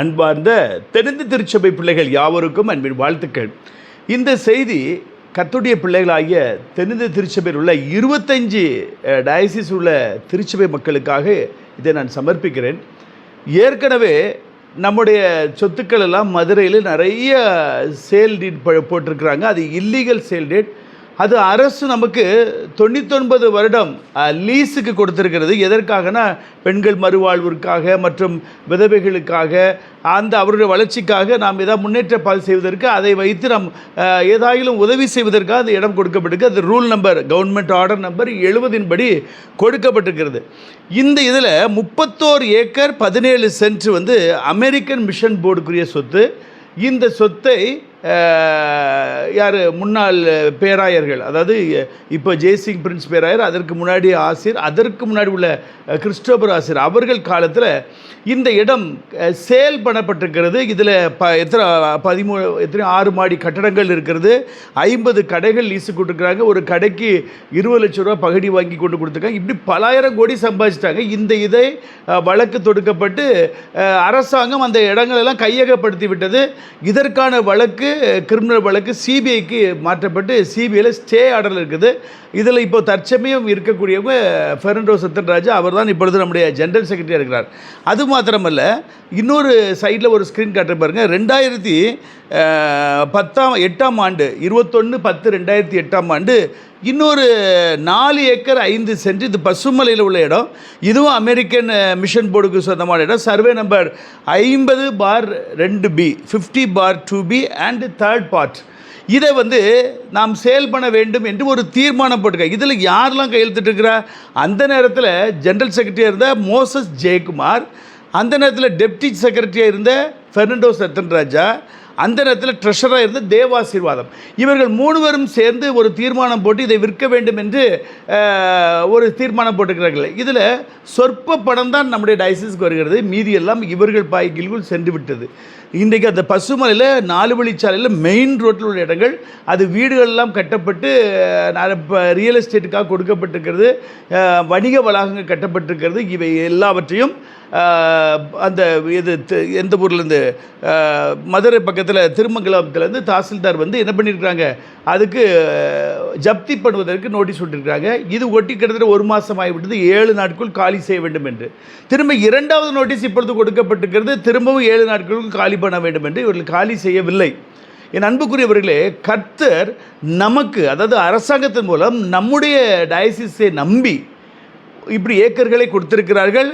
அன்பார்ந்த தெரிந்து திருச்சபை பிள்ளைகள் யாவருக்கும் அன்பின் வாழ்த்துக்கள். இந்த செய்தி கத்துடைய பிள்ளைகளாகிய தெலுங்கு திருச்சபையில் உள்ள இருபத்தஞ்சு டயசிஸ் உள்ள திருச்சபை மக்களுக்காக இதை நான் சமர்ப்பிக்கிறேன். ஏற்கனவே நம்முடைய சொத்துக்கள் எல்லாம் மதுரையில் நிறைய சேல் டீட் போட்டிருக்கிறாங்க. அது இல்லீகல் சேல் டேட் அது அரசு நமக்கு தொண்ணூத்தொன்பது வருடம் லீஸுக்கு கொடுத்துருக்கிறது. எதற்காகனா பெண்கள் மறுவாழ்விற்காக மற்றும் விதவைகளுக்காக அந்த அவருடைய வளர்ச்சிக்காக நாம் ஏதாவது முன்னேற்ற பால் செய்வதற்கு அதை வைத்து நாம் ஏதாயிலும் உதவி செய்வதற்காக அது இடம் கொடுக்கப்பட்டிருக்கு. அது rule number government order number எழுபதின் படி கொடுக்கப்பட்டிருக்கிறது. இந்த இதில் முப்பத்தோரு ஏக்கர் பதினேழு சென்ட் வந்து அமெரிக்கன் மிஷன் போர்டுக்குரிய சொத்து. இந்த சொத்தை யார்? முன்னாள் பேராயர்கள். அதாவது இப்போ ஜெய்சிங் பிரின்ஸ் பேராயர் அதற்கு முன்னாடி ஆசிர் அதற்கு முன்னாடி உள்ள கிறிஸ்டோபர் ஆசிர். அவர்கள் காலத்தில் இந்த இடம் சேல் பண்ணப்பட்டிருக்கிறது இதில் ப எத்தனை பதிமூணு எத்தனை ஆறு மாடி கட்டடங்கள் இருக்கிறது. ஐம்பது கடைகள் லீஸு கொடுத்துருக்குறாங்க. ஒரு கடைக்கு இருபது லட்ச ரூபா பகுதி வாங்கி கொண்டு கொடுத்துருக்காங்க. இப்படி பலாயிரம் கோடி சம்பாதிச்சிட்டாங்க. இந்த இதை வழக்கு தொடுக்கப்பட்டு அரசாங்கம் அந்த இடங்களெல்லாம் கையகப்படுத்தி விட்டது. இதற்கான வழக்கு கிரிமினல் வழக்கு சிபிஐக்கு மாற்றப்பட்டு சிபிஐயில் ஸ்டே ஆர்டரில் இருக்குது. இதில் இப்போ தற்சமயம் இருக்கக்கூடியவங்க ஃபெர்னண்டோ சத்யராஜா அவர் தான் இப்பொழுது நம்முடைய ஜெனரல் செக்ரட்டரியாக இருக்கிறார். அது மாத்திரமல்ல இன்னொரு சைடில் ஒரு ஸ்க்ரீன் காட்டுற பாருங்க. ரெண்டாயிரத்தி பத்தாம் எட்டாம் ஆண்டு இருபத்தொன்று பத்து ரெண்டாயிரத்தி எட்டாம் ஆண்டு இன்னொரு நாலு ஏக்கர் ஐந்து சென்ட் இது பசுமலையில் உள்ள இடம். இதுவும் அமெரிக்கன் மிஷன் போர்டுக்கு சொந்தமான இடம். சர்வே நம்பர் ஐம்பது பார் ரெண்டு B fifty bar two B and third part இதை வந்து நாம் சேல் பண்ண வேண்டும் என்று ஒரு தீர்மானம் போட்டிருக்காங்க இதில் யாரெல்லாம் கையெழுத்திட்டுருக்கிறா அந்த நேரத்தில் ஜென்ரல் செக்ரட்டரியாக இருந்த மோசஸ் ஜெயக்குமார் அந்த நேரத்தில் டெப்டி செக்ரட்டரியாக இருந்த ஃபெர்னண்டோ சத்தன்ராஜா அந்த நேரத்தில் ட்ரெஷராக இருந்து தேவாசீர்வாதம் இவர்கள் மூணுவரும் சேர்ந்து ஒரு தீர்மானம் போட்டு இதை விற்க வேண்டும் என்று ஒரு தீர்மானம் போட்டுக்கிறார்கள் இதில் சொற்ப படம் தான் நம்முடைய டயசிஸ்க்கு வருகிறது. மீதி எல்லாம் இவர்கள் பாய்க்கிற்குள் சென்று விட்டது. இன்றைக்கு அந்த பசுமலையில் நாலு வழிச்சாலையில் மெயின் ரோட்டில் உள்ள இடங்கள் அது வீடுகள்லாம் கட்டப்பட்டு இப்போ ரியல் எஸ்டேட்டுக்காக கொடுக்கப்பட்டிருக்கிறது வணிக வளாகங்கள் கட்டப்பட்டிருக்கிறது இவை எல்லாவற்றையும் அந்த இது எந்த ஊர்லேருந்து மதுரை பக்கத்தில் திருமங்கலத்துலேருந்து தாசில்தார் வந்து என்ன பண்ணியிருக்கிறாங்க அதுக்கு ஜப்தி பண்ணுவதற்கு நோட்டீஸ் விட்டுருக்காங்க இது ஒட்டி கிட்டத்தட்ட ஒரு மாதம் ஆகிவிட்டது ஏழு நாட்களுக்குள் காலி செய்ய வேண்டும் என்று. திரும்ப இரண்டாவது நோட்டீஸ் இப்பொழுது கொடுக்கப்பட்டிருக்கிறது திரும்பவும் ஏழு நாட்களுக்கு காலி பண்ண வேண்டும் என்று இவர்கள் காலி செய்யவில்லை. என் அன்புக்குரியவர்களே கர்த்தர் நமக்கு அதாவது அரசாங்கத்தின் மூலம் நம்முடைய டயசிஸை நம்பி இப்படி ஏக்கர்களை கொடுத்திருக்கிறார்கள்.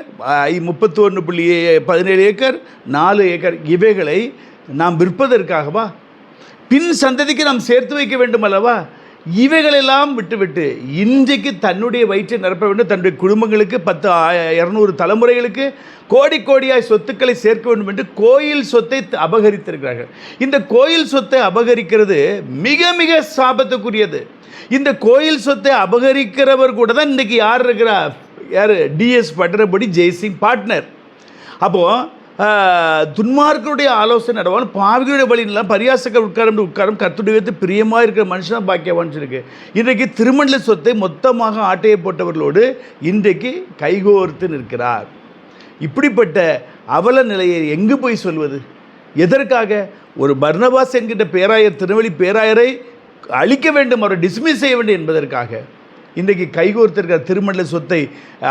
முப்பத்தி ஒன்று புள்ளி பதினேழு ஏக்கர் நாலு ஏக்கர் இவைகளை நாம் விற்பதற்காகவா? பின் சந்ததிக்கு நாம் சேர்த்து வைக்க வேண்டும் அல்லவா? இவைகளெல்லாம் விட்டுவிட்டு இன்றைக்கு தன்னுடைய வயிற்றை நிரப்ப வேண்டும். தன்னுடைய குடும்பங்களுக்கு பத்து இரநூறு தலைமுறைகளுக்கு கோடி கோடியாய் சொத்துக்களை சேர்க்க வேண்டும் என்று கோயில் சொத்தை அபகரித்திருக்கிறார்கள். இந்த கோயில் சொத்தை அபகரிக்கிறது மிக மிக சாபத்துக்குரியது. இந்த கோயில் சொத்தை அபகரிக்கிறவர் கூட தான் இன்றைக்கி யார் இருக்கிறா? யார்? டிஎஸ் பட்டரபடி ஜெய்சிங் பார்ட்னர் அப்போது துன்மார்களுடைய ஆலோசனை நடவாலும் பாவிகளுடைய வழியெல்லாம் பரியாசக்க உட்காரம் உட்காரம் கத்துடைய வைத்து பிரியமாக இருக்கிற மனுஷனாக பாக்கியவான்னு இருக்கு இன்றைக்கு திருமண்டல சொத்தை மொத்தமாக ஆட்டையை போட்டவர்களோடு இன்றைக்கு கைகோர்த்து நிற்கிறார். இப்படிப்பட்ட அவல நிலையை எங்கு போய் சொல்வது? எதற்காக? ஒரு பர்ணவாஸ் என்கின்ற பேராயர் திருவள்ளி பேராயரை அழிக்க வேண்டும் அவரை டிஸ்மிஸ் செய்ய வேண்டும் என்பதற்காக. இன்றைக்கு கைகோர்த்திருக்கிற திருமண்டல சொத்தை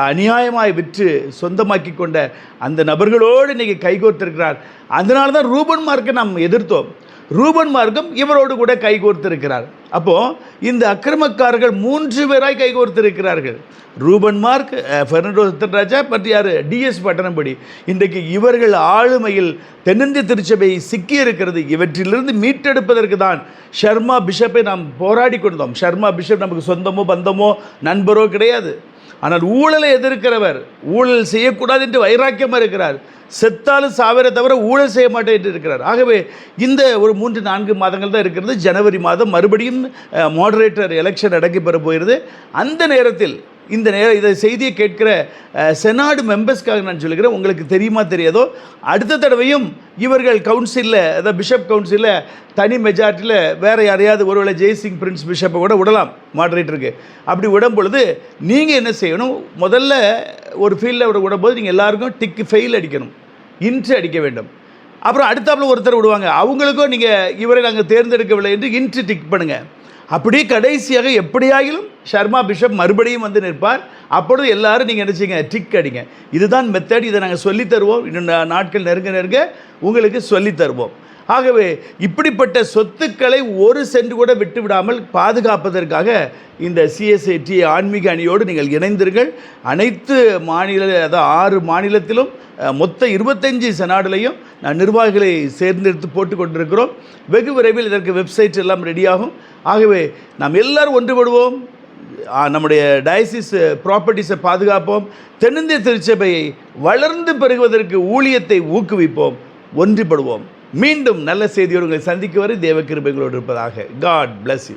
அநியாயமாய் விற்று சொந்தமாக்கி கொண்ட அந்த நபர்களோடு இன்றைக்கி கைகோர்த்திருக்கிறார். அதனால தான் ரூபன் மார்க்கை நாம் எதிர்த்தோம். ரூபன் மார்க்கம் இவரோடு கூட கைகோர்த்திருக்கிறார் அப்போது இந்த அக்கிரமக்காரர்கள் மூன்று பேராய் கைகோர்த்திருக்கிறார்கள் ரூபன் மார்க் அஹ், பெர்னாண்டோ சத்யராஜா பற்றி யார்? டிஎஸ் பட்டணம்படி. இன்றைக்கு இவர்கள் ஆளுமையில் தென்னிந்திய திருச்சபை சிக்கி இருக்கிறது இவற்றிலிருந்து மீட்டெடுப்பதற்கு தான் ஷர்மா பிஷப்பை நாம் போராடி கொண்டோம். ஷர்மா பிஷப் நமக்கு சொந்தமோ பந்தமோ நண்பரோ கிடையாது. ஆனால் ஊழலை எதிர்க்கிறவர் ஊழல் செய்யக்கூடாது என்று வைராக்கியமாக இருக்கிறார். செத்தாலும் சாவரை தவிர ஊழல் செய்ய மாட்டேன் என்று இருக்கிறார். ஆகவே இந்த ஒரு மூன்று நான்கு மாதங்கள் தான் இருக்கிறது. ஜனவரி மாதம் மறுபடியும் மாடரேட்டர் எலெக்ஷன் நடக்கப்பெற போகிறது. அந்த நேரத்தில் இந்த நேர இதை செய்தியை கேட்கிற செனாடு மெம்பர்ஸ்க்காக நான் சொல்லுகிறேன். உங்களுக்கு தெரியுமா தெரியாதோ? அடுத்த தடவையும் இவர்கள் கவுன்சிலில் அதாவது பிஷப் கவுன்சிலில் தனி மெஜாரிட்டியில் வேறு யாரையாவது ஒருவேளை ஜெய்சிங் பிரின்ஸ் பிஷப்பை கூட விடலாம். மாடரேட்டருக்கு அப்படி விடும் பொழுது நீங்கள் என்ன செய்யணும்? முதல்ல ஒரு ஃபீல்டில் விட விடும்போது நீங்கள் எல்லாருக்கும் டிக்கு ஃபெயில் அடிக்கணும். இன்ட்ரி அடிக்க வேண்டும். அப்புறம் அடுத்தாப்புல ஒருத்தர் விடுவாங்க. அவங்களுக்கும் நீங்கள் இவரை நாங்கள் தேர்ந்தெடுக்கவில்லை என்று இன்ட்ரி டிக் பண்ணுங்கள் அப்படியே கடைசியாக எப்படியாகிலும் ஷர்மா பிஷப் மறுபடியும் வந்து நிற்பார். அப்பொழுது எல்லாரும் நீங்கள் நினச்சிங்க டிக் அடிங்க. இதுதான் மெத்தட் இதை நாங்கள் சொல்லித் தருவோம். இன்னும் நாட்கள் நெருங்க நெருங்க உங்களுக்கு சொல்லித்தருவோம் ஆகவே இப்படிப்பட்ட சொத்துக்களை ஒரு சென்று கூட விட்டு விடாமல் பாதுகாப்பதற்காக இந்த சிஎஸ்ஐடி ஆன்மீக அணியோடு நீங்கள் இணைந்தீர்கள் அனைத்து மாநில அதாவது ஆறு மாநிலத்திலும் மொத்த இருபத்தஞ்சி செனாடுலையும் நான் நிர்வாகிகளை சேர்ந்தெடுத்து போட்டு கொண்டிருக்கிறோம். வெகு விரைவில் இதற்கு வெப்சைட் எல்லாம் ரெடியாகும். ஆகவே நாம் எல்லாரும் ஒன்றுபடுவோம். நம்முடைய டயசிஸ் ப்ராப்பர்ட்டிஸை பாதுகாப்போம். தென்னிந்திய திருச்சபையை வளர்ந்து பெருகுவதற்கு ஊழியத்தை ஊக்குவிப்போம். ஒன்றுபடுவோம். மீண்டும் நல்ல செய்தியோடு உங்களை சந்திக்கு வரை தேவக்கிருபைகளோடு இருப்பதாக. God bless you